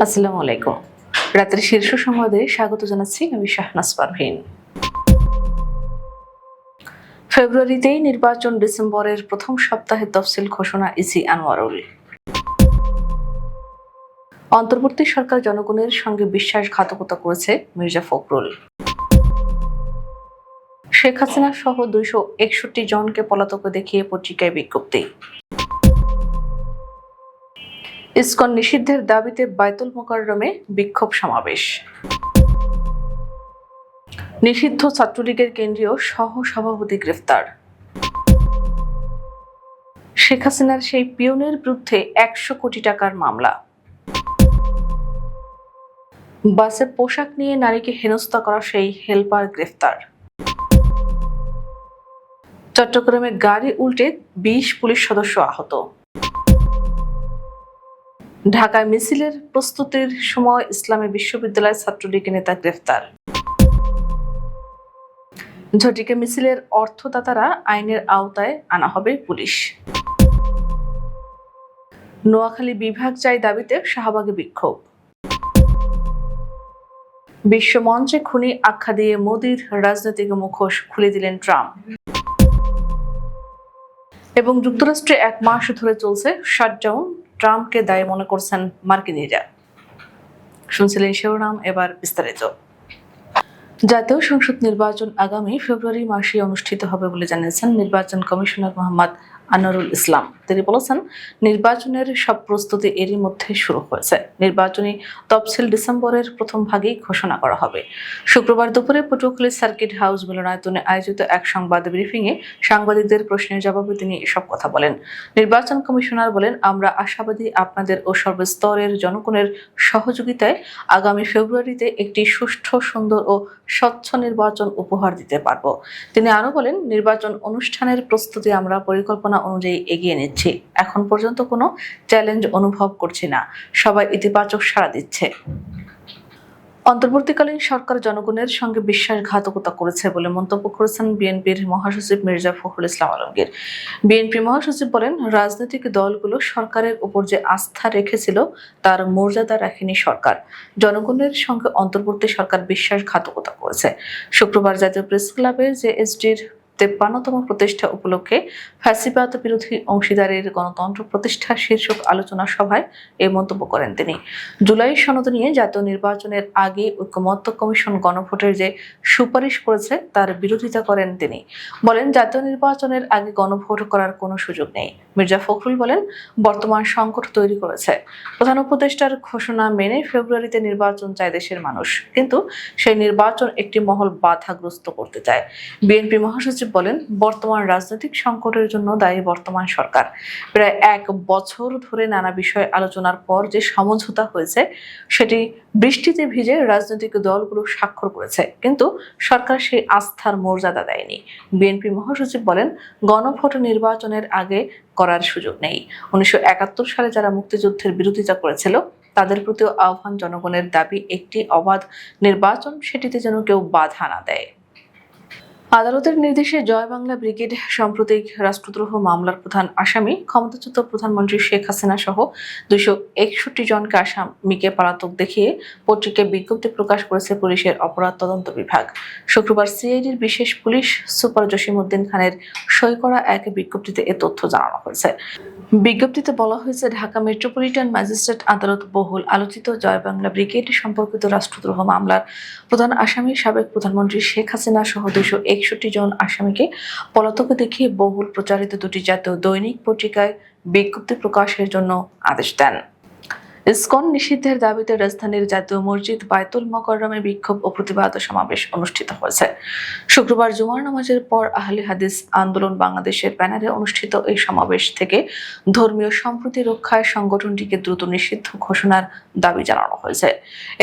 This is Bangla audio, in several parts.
আসসালামু আলাইকুম। রাতের শীর্ষ সংবাদে স্বাগত জানাচ্ছি আমি শাহনাজ পারভিন। ফেব্রুয়ারিতেই নির্বাচন ডিসেম্বরের প্রথম সপ্তাহে তফসিল ঘোষণা ইসি আনোয়ারুল। অন্তর্বর্তী সরকার জনগণের সঙ্গে বিশ্বাসঘাতকতা করেছে মির্জা ফখরুল। শেখ হাসিনা সহ দুইশো একষট্টি জনকে পলাতক দেখিয়ে পত্রিকায় বিজ্ঞপ্তি। ইসকন নিষিদ্ধের দাবিতে বায়তুল মোকাররমে বিক্ষোভ সমাবেশ। নিষিদ্ধ ছাত্রলীগের কেন্দ্রীয় সহ সভাপতি গ্রেফতার। শেখ হাসিনার সেই পিয়নের বিরুদ্ধে একশো কোটি টাকার মামলা। বাসে পোশাক নিয়ে নারীকে হেনস্থা করা সেই হেলপার গ্রেফতার। চট্টগ্রামে গাড়ি উল্টে বিশ পুলিশ সদস্য আহত। ঢাকায় মিছিলের প্রস্তুতির সময় ইসলামী বিশ্ববিদ্যালয় ছাত্রলীগ নেতা গ্রেফতার। ঝটিকে মিছিলের অর্থদাতারা আইনের আওতায় আনা হবে পুলিশ। নোয়াখালী বিভাগ চাই দাবিতে শাহবাগে বিক্ষোভ। বিশ্ব মঞ্চে খুনি আখ্যা দিয়ে মোদির রাজনৈতিক মুখোশ খুলে দিলেন ট্রাম্প। এবং যুক্তরাষ্ট্রে এক মাস ধরে চলছে শাটডাউন ট্রাম্পকে দায়ী মনে করছেন মার্কিনীরা। শুনছিলেন শিরোনাম, এবার বিস্তারিত। জাতীয় সংসদ নির্বাচন আগামী ফেব্রুয়ারি মাসে অনুষ্ঠিত হবে বলে জানিয়েছেন নির্বাচন কমিশনার মোহাম্মদ আনোয়ারুল ইসলাম। তিনি বলেছেন, নির্বাচনের সব প্রস্তুতি এরই মধ্যে শুরু হয়েছে। নির্বাচনী তফসিল ডিসেম্বরের প্রথম ভাগেই ঘোষণা করা হবে। শুক্রবার দুপুরে পটুয়াখালী সার্কিট হাউস মিলনায়তনে আয়োজিত এক সংবাদ ব্রিফিংয়ে সাংবাদিকদের প্রশ্নের জবাবে তিনি এসব কথা বলেন। নির্বাচন কমিশনার বলেন, আমরা আশাবাদী আপনাদের ও সর্বস্তরের জনগণের সহযোগিতায় আগামী ফেব্রুয়ারিতে একটি সুষ্ঠু, সুন্দর ও স্বচ্ছ নির্বাচন উপহার দিতে পারব। তিনি আরও বলেন, নির্বাচন অনুষ্ঠানের প্রস্তুতি আমরা পরিকল্পনা অনুযায়ী এগিয়ে নিচ্ছি। এখন পর্যন্ত কোনো চ্যালেঞ্জ অনুভব করছি না। সবাই ইতিবাচক সাড়া দিচ্ছে। অন্তর্বর্তীকালীন সরকার জনগণের সঙ্গে বিশ্বাসঘাতকতা করেছে বলে মন্তব্য করেছেন বিএনপির মহাসচিব মির্জা ফখরুল ইসলাম আলমগীর। বিএনপি মহাসচিব বলেন, রাজনৈতিক দলগুলো সরকারের উপর যে আস্থা রেখেছিল, তার মর্যাদা রাখেনি সরকার। জনগণের সঙ্গে অন্তর্বর্তী সরকার বিশ্বাসঘাতকতা করেছে। শুক্রবার জাতীয় প্রেস ক্লাবে জেএসডির তেপ্পান্নতম প্রতিষ্ঠা উপলক্ষে ফ্যাসিবাদ বিরোধী অংশীদারের গণতন্ত্র প্রতিষ্ঠা শীর্ষক আলোচনা সভায় এই মন্তব্য করেন তিনি। জুলাই সনদ নিয়ে জাতীয় নির্বাচনের আগে ঐক্যমত্য কমিশন গণভোটের যে সুপারিশ করেছে, তার বিরোধিতা করেন তিনি। বলেন, জাতীয় নির্বাচনের আগে গণভোট করার কোনো সুযোগ নেই। মির্জা ফখরুল বলেন, বর্তমান সংকট তৈরি করেছে। প্রধান উপদেষ্টার ঘোষণা মেনে ফেব্রুয়ারিতে নির্বাচন চায় দেশের মানুষ। কিন্তু সেই নির্বাচন একটি মহল বাধাগ্রস্ত করতে চায়। বিএনপি মহাসচিব বলেন, বর্তমান রাজনৈতিক সংকটের জন্য দায়ী বর্তমান সরকার। প্রায় এক বছর ধরে নানা বিষয়ে আলোচনার পর যে সমঝোতা হয়েছে, সেটি বৃষ্টিতে ভিজে রাজনৈতিক দলগুলো স্বাক্ষর করেছে। কিন্তু সরকার সেই আস্থার মর্যাদা দেয়নি। বিএনপি মহাসচিব বলেন, গণভোট নির্বাচনের আগে করার সুযোগ নেই। উনিশশো একাত্তর সালে যারা মুক্তিযুদ্ধের বিরোধিতা করেছিল, তাদের প্রতিও আহ্বান জনগণের দাবি, একটি অবাধ নির্বাচন, সেটিতে যেন কেউ বাধা না দেয়। আদালতের নির্দেশে জয় বাংলা ব্রিগেড সাম্প্রতিক রাষ্ট্রদ্রোহ মামলার প্রধান আসামি, ক্ষমতাচ্যুত প্রধানমন্ত্রী শেখ হাসিনা সহ দুইশো একষট্টি জনকে আসামিকে পলাতক দেখিয়ে পত্রিকায় বিজ্ঞপ্তি প্রকাশ করেছে পুলিশের অপরাধ তদন্ত বিভাগ। শুক্রবার সিআইডির বিশেষ পুলিশ সুপার জসিমউদ্দিন খানের সই করা এক বিজ্ঞপ্তিতে এ তথ্য জানানো হয়েছে। বিজ্ঞপ্তিতে বলা হয়েছে, ঢাকা মেট্রোপলিটন ম্যাজিস্ট্রেট আদালত বহুল আলোচিত জয় বাংলা ব্রিগেড সম্পর্কিত রাষ্ট্রদ্রোহ মামলার প্রধান আসামি, সাবেক প্রধানমন্ত্রী শেখ হাসিনা সহ দুইশো একষট্টি জন আসামিকে পলাতক দেখিয়ে বহুল প্রচারিত দুটি জাতীয় দৈনিক পত্রিকায় বিজ্ঞপ্তি প্রকাশের জন্য আদেশ দেন। ইসকন নিষিদ্ধের দাবিতে রাজধানীর জাতীয় মসজিদ বায়তুল মকররমে বিক্ষোভ ও প্রতিবাদ সমাবেশ অনুষ্ঠিত হয়েছে। শুক্রবার জুমার নামাজের পর আহলে হাদিস আন্দোলন বাংলাদেশের ব্যানারে অনুষ্ঠিত এই সমাবেশ থেকে ধর্মীয় সম্প্রীতি রক্ষায় সংগঠনটিকে দ্রুত নিষিদ্ধ ঘোষণার দাবি জানানো হয়েছে।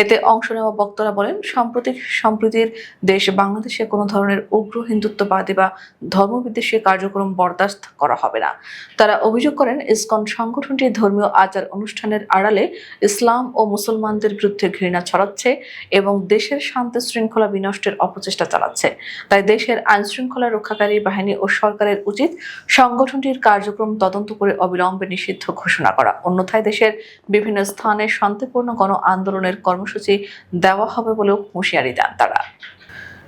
এতে অংশ নেওয়া বক্তারা বলেন, সাম্প্রতিক সম্প্রীতির দেশ বাংলাদেশে কোনো ধরনের উগ্র হিন্দুত্ববাদী বা ধর্মবিদ্বেষী কার্যক্রম বরদাস্ত করা হবে না। তারা অভিযোগ করেন, ইসকন সংগঠনটি ধর্মীয় আচার অনুষ্ঠানের আড়ালে ইসলাম ও মুসলমানদের বিরুদ্ধে ঘৃণা ছড়াচ্ছে এবং দেশের শান্তি শৃঙ্খলা বিনষ্টের অপচেষ্টা চালাচ্ছে। তাই দেশের আইন শৃঙ্খলা রক্ষাকারী বাহিনী ও সরকারের উচিত সংগঠনটির কার্যক্রম তদন্ত করে অবিলম্বে নিষিদ্ধ ঘোষণা করা। অন্যথায় দেশের বিভিন্ন স্থানে শান্তিপূর্ণ গণ আন্দোলনের কর্মসূচি দেওয়া হবে বলেও হুঁশিয়ারি দেন তারা।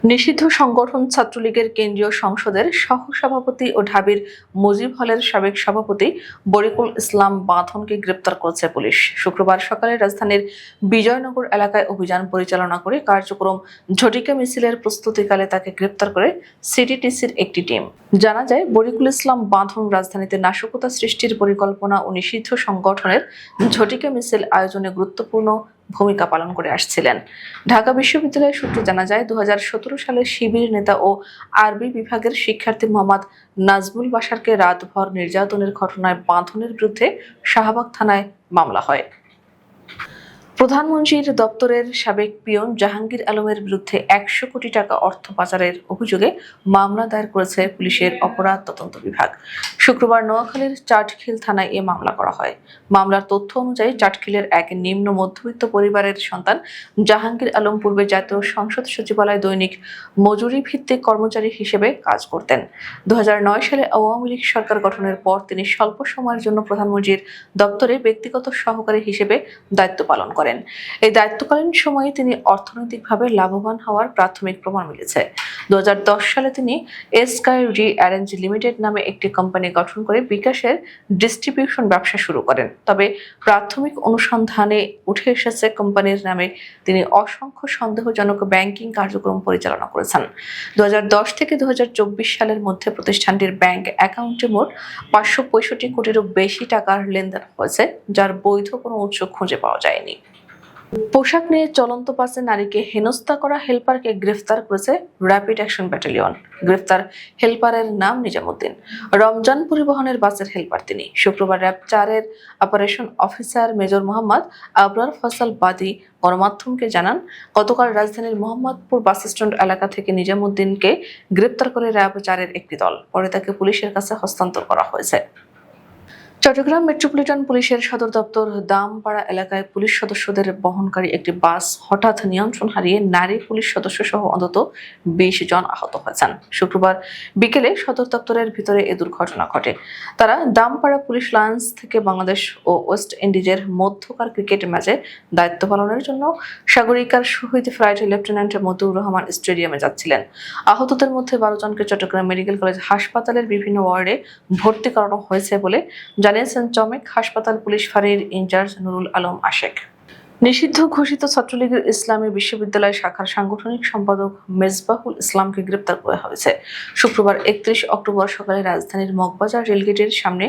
নিষিদ্ধ সংগঠন ছাত্রলীগের কেন্দ্রীয় সংসদের সহসভাপতি ও ঢাবির মুজিব হলের সাবেক সভাপতি বরিকুল ইসলাম বাঁধনকে গ্রেপ্তার করেছে পুলিশ। শুক্রবার সকালে রাজধানীর বিজয়নগর এলাকায় অভিযান পরিচালনা করে কার্যক্রম ঝটিকা মিছিলের প্রস্তুতিকালে তাকে গ্রেপ্তার করে সিটিটিসির একটি টিম। জানা যায়, বরিকুল ইসলাম বাঁধন রাজধানীতে নাশকতা সৃষ্টির পরিকল্পনা ও নিষিদ্ধ সংগঠনের ঝটিকা মিছিল আয়োজনে গুরুত্বপূর্ণ ভূমিকা পালন করে আসছিলেন। ঢাকা বিশ্ববিদ্যালয়ের সূত্রে জানা যায় দু হাজার সতেরো সালে শিবির নেতা ও আরবি বিভাগের শিক্ষার্থী মোহাম্মদ নাজমুল বাসারকে রাতভর নির্যাতনের ঘটনায় বাঁধনের বিরুদ্ধে শাহবাগ থানায় মামলা হয়। প্রধানমন্ত্রীর দপ্তরের সাবেক পিয়ন জাহাঙ্গীর আলমের বিরুদ্ধে একশো কোটি টাকা অর্থ পাচারের অভিযোগে মামলা দায়ের করেছে পুলিশের অপরাধ তদন্ত বিভাগ। শুক্রবার নোয়াখালীর চাটখিল থানায় এ মামলা করা হয়। মামলার তথ্য অনুযায়ী চাটখিলের এক নিম্ন মধ্যবিত্ত পরিবারের সন্তান জাহাঙ্গীর আলম পূর্বে জাতীয় সংসদ সচিবালয় দৈনিক মজুরি ভিত্তিক কর্মচারী হিসেবে কাজ করতেন। দু হাজার নয় সালে আওয়ামী লীগ সরকার গঠনের পর তিনি স্বল্প সময়ের জন্য প্রধানমন্ত্রীর দপ্তরে ব্যক্তিগত সহকারী হিসেবে দায়িত্ব পালন করেন। এই দায়িত্বকালীন সময়ে তিনি অর্থনৈতিকভাবে লাভবান হওয়ার প্রাথমিক প্রমাণ মিলেছে। দু সালে তিনি এসকাই রি অ্যারেঞ্জ লিমিটেড নামে একটি কোম্পানি গঠন করে বিকাশের ডিস্ট্রিবিউশন ব্যবসা শুরু করেন। তবে প্রাথমিক অনুসন্ধানে উঠে এসেছে কোম্পানির নামে তিনি অসংখ্য সন্দেহজনক ব্যাংকিং কার্যক্রম পরিচালনা করেছেন। দুই হাজার দশ থেকে দু হাজার চব্বিশ সালের মধ্যে প্রতিষ্ঠানটির ব্যাংক অ্যাকাউন্টে মোট পাঁচশো পঁয়ষট্টি কোটিরও বেশি টাকার লেনদেন হয়েছে, যার বৈধ কোনো উৎস খুঁজে পাওয়া যায়নি। পোশাক নিয়ে চলন্ত বাসে নারীকে হেনস্থা করা হেলপারকে গ্রেফতার করেছে র্যাপিড অ্যাকশন ব্যাটালিয়ন। গ্রেফতার হেলপারের নাম নিজামুদ্দিন। রমজান পরিবহনের বাসের হেলপার তিনি। শুক্রবার র্যাব চারের operation officer major Mohammad Abrar ফসল বাদী গণমাধ্যমকে জানান, গতকাল রাজধানীর মোহাম্মদপুর বাস স্ট্যান্ড এলাকা থেকে নিজামুদ্দিনকে গ্রেপ্তার করে র্যাব চারের একটি দল। পরে তাকে পুলিশের কাছে হস্তান্তর করা হয়েছে। চট্টগ্রাম মেট্রোপলিটন পুলিশের সদর দপ্তর দামপাড়া এলাকায় পুলিশ সদস্যদের বহনকারী একটি বাস হঠাৎ নিয়ন্ত্রণ হারিয়ে নারী পুলিশ সদস্য সহ অন্তত বিশ জন আহত হয়েছেন। শুক্রবার বিকেলে সদর দপ্তরের ভিতরে এ দুর্ঘটনা ঘটে। তারা দামপাড়া পুলিশ লায়ন্স থেকে বাংলাদেশ ও ওয়েস্ট ইন্ডিজের মধ্যকার ক্রিকেট ম্যাচে দায়িত্ব পালনের জন্য সাগরিকার শহীদ ফ্লাইট লেফটেন্যান্ট মতিউর রহমান স্টেডিয়ামে যাচ্ছিলেন। আহতদের মধ্যে বারো জনকে চট্টগ্রাম মেডিকেল কলেজ হাসপাতালের বিভিন্ন ওয়ার্ডে ভর্তি করানো হয়েছে বলে জানিয়েছেন চমেক হাসপাতাল পুলিশ ফাঁড়ির ইনচার্জ নুরুল আলম আশেক। নিষিদ্ধ ঘোষিত ছাত্রলীগের ইসলামী বিশ্ববিদ্যালয় শাখার সাংগঠনিক সম্পাদক মেজবাহুল ইসলামকে গ্রেপ্তার করা হয়েছে। শুক্রবার একত্রিশ অক্টোবর সকালে রাজধানীর মগবাজার রেলগেটের সামনে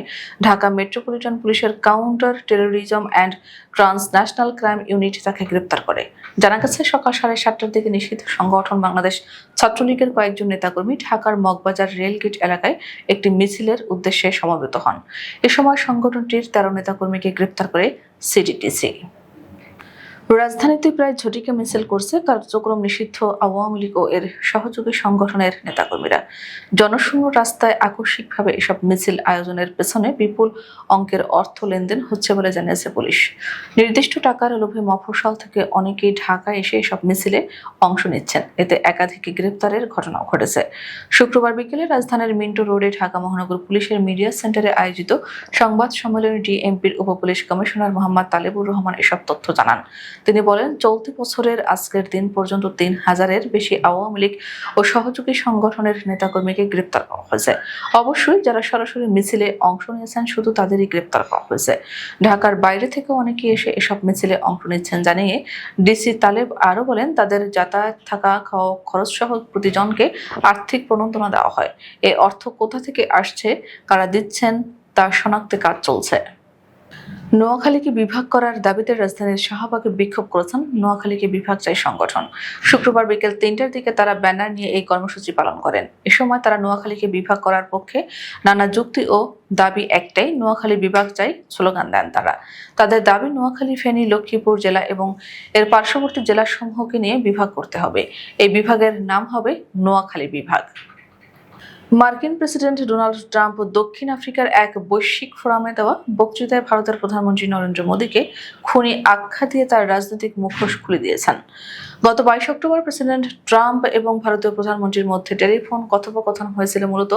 ঢাকা মেট্রোপলিটন পুলিশের counter terrorism and transnational crime unit তাকে গ্রেপ্তার করে। জানা গেছে, সকাল সাড়ে সাতটার দিকে নিষিদ্ধ সংগঠন বাংলাদেশ ছাত্রলীগের কয়েকজন নেতাকর্মী ঢাকার মগবাজার রেলগেট এলাকায় একটি মিছিলের উদ্দেশ্যে সমবেত হন। এ সময় সংগঠনটির তেরো নেতাকর্মীকে গ্রেপ্তার করে সিডিটিসি। রাজধানীতে প্রায় ঝটিকা মিছিল করছে কার্যক্রম নিষিদ্ধ আওয়ামী লীগ ও এর সহযোগী সংগঠনের নেতাকর্মীরা। জনশূন্য রাস্তায় আকস্মিকভাবে এসব মিছিল আয়োজনের পেছনে বিপুল অঙ্কের অর্থ লেনদেন হচ্ছে বলে জানিয়েছে পুলিশ। নির্দিষ্ট টাকার লোভে মফস্বল থেকে অনেকেই ঢাকায় এসে এসব মিছিলে অংশ নিচ্ছেন। এতে একাধিক গ্রেপ্তারের ঘটনাও ঘটেছে। শুক্রবার বিকেলে রাজধানীর মিন্টো রোডে ঢাকা মহানগর পুলিশের মিডিয়া সেন্টারে আয়োজিত সংবাদ সম্মেলনে ডিএমপির উপপুলিশ কমিশনার মোহাম্মদ তালেবুর রহমান এসব তথ্য জানান। তিনি বলেন, চলতি বছরের আজকের দিন পর্যন্ত তিন হাজারের বেশি আওয়ামী লীগ ও সহযোগী সংগঠনের নেতাকর্মীকে গ্রেপ্তার করা হয়েছে। অবশ্যই যারা সরাসরি মিছিলে অংশ নিয়েছেন, শুধু তাদেরই গ্রেপ্তার করা হয়েছে। ঢাকার বাইরে থেকে অনেকে এসে এসব মিছিলে অংশ নিচ্ছেন জানিয়ে ডিসি তালেব আরও বলেন, তাদের যাতায়াত থাকা, খাওয়া খরচ সহ প্রতিজনকে আর্থিক প্রণোদনা দেওয়া হয়। এই অর্থ কোথা থেকে আসছে, কারা দিচ্ছেন, তা শনাক্তে কাজ চলছে। নোয়াখালীকে বিভাগ করার দাবিতে রাজধানীর শাহবাগে বিক্ষোভ করেছেন নোয়াখালীকে বিভাগ চাই সংগঠন। শুক্রবার বিকেল তিনটার দিকে তারা ব্যানার নিয়ে এই কর্মসূচি পালন করেন। এ সময় তারা নোয়াখালীকে বিভাগ করার পক্ষে নানা যুক্তি ও দাবি একটাই, নোয়াখালী বিভাগ চাই স্লোগান দেন তারা। তাদের দাবি, নোয়াখালী, ফেনী, লক্ষ্মীপুর জেলা এবং এর পার্শ্ববর্তী জেলাসমূহকে নিয়ে বিভাগ করতে হবে। এই বিভাগের নাম হবে নোয়াখালী বিভাগ। মার্কিন প্রেসিডেন্ট ডোনাল্ড ট্রাম্প দক্ষিণ আফ্রিকার এক বৈশ্বিক ফোরামে দেওয়া বক্তৃতায় ভারতের প্রধানমন্ত্রী নরেন্দ্র মোদীকে খুনি আখ্যা দিয়ে তার রাজনৈতিক মুখোশ খুলে দিয়েছেন। গত বাইশ অক্টোবর প্রেসিডেন্ট ট্রাম্প এবং ভারতীয় প্রধানমন্ত্রীর মধ্যে টেলিফোন কথোপকথন হয়েছিল মূলত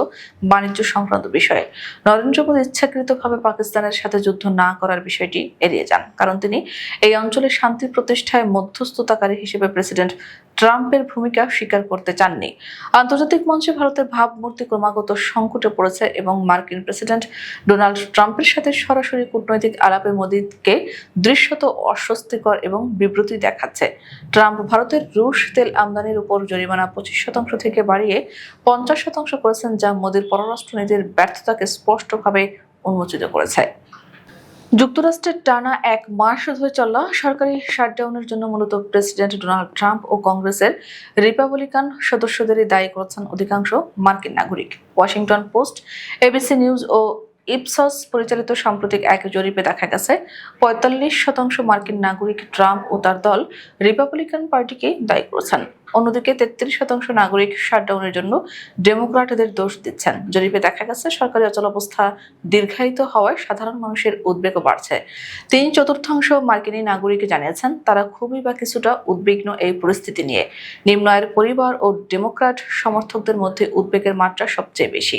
বাণিজ্য সংক্রান্ত বিষয়ে। নরেন্দ্র মোদী ইচ্ছাকৃতভাবে পাকিস্তানের সাথে যুদ্ধ না করার বিষয়টি এড়িয়ে যান, কারণ তিনি এই অঞ্চলে শান্তি প্রতিষ্ঠায় মধ্যস্থতাকারী হিসেবে প্রেসিডেন্ট ট্রাম্পের ভূমিকা স্বীকার করতে চাননি। আন্তর্জাতিক মঞ্চে ভারতের ভাবমূর্তি ক্রমাগত সংকটে পড়েছে এবং মার্কিন প্রেসিডেন্ট ডোনাল্ড ট্রাম্পের সাথে সরাসরি কূটনৈতিক আলাপে মোদীকে দৃশ্যত অস্বস্তিকর এবং বিবৃতি দেখাচ্ছে। ট্রাম্প ভারতের রুশ তেল আমদানির উপর জরিমানা পঁচিশ শতাংশ থেকে বাড়িয়ে পঞ্চাশ শতাংশ করেছেন যা মোদীর পররাষ্ট্রনীতির ব্যর্থতাকে স্পষ্টভাবে উন্মোচিত করেছে। যুক্তরাষ্ট্রের টানা এক মাস ধরে চলা সরকারি শাটডাউনের জন্য মূলত প্রেসিডেন্ট ডোনাল্ড ট্রাম্প ও কংগ্রেসের রিপাবলিকান সদস্যদেরই দায়ী করেছেন অধিকাংশ মার্কিন নাগরিক। ওয়াশিংটন পোস্ট, এবিসি নিউজ ও ইপসস পরিচালিত সাম্প্রতিক এক জরিপে দেখা গেছে, পঁয়তাল্লিশ শতাংশ মার্কিন নাগরিক ট্রাম্প ও তার দল রিপাবলিকান পার্টিকে দায়ী করেছেন। অন্যদিকে তেত্রিশ শতাংশ নাগরিক শাটডাউনের জন্য ডেমোক্রাটদের দোষ দিচ্ছেন। জরিপে দেখা গেছে, সরকারি অচলাবস্থা দীর্ঘায়িত হওয়ায় সাধারণ মানুষের উদ্বেগও বাড়ছে। তিন চতুর্থাংশ মার্কিনী নাগরিক জানিয়েছেন, তারা খুবই বা কিছুটা উদ্বিগ্ন এই পরিস্থিতি নিয়ে। নিম্ন আয়ের পরিবার ও ডেমোক্রাট সমর্থকদের মধ্যে উদ্বেগের মাত্রা সবচেয়ে বেশি।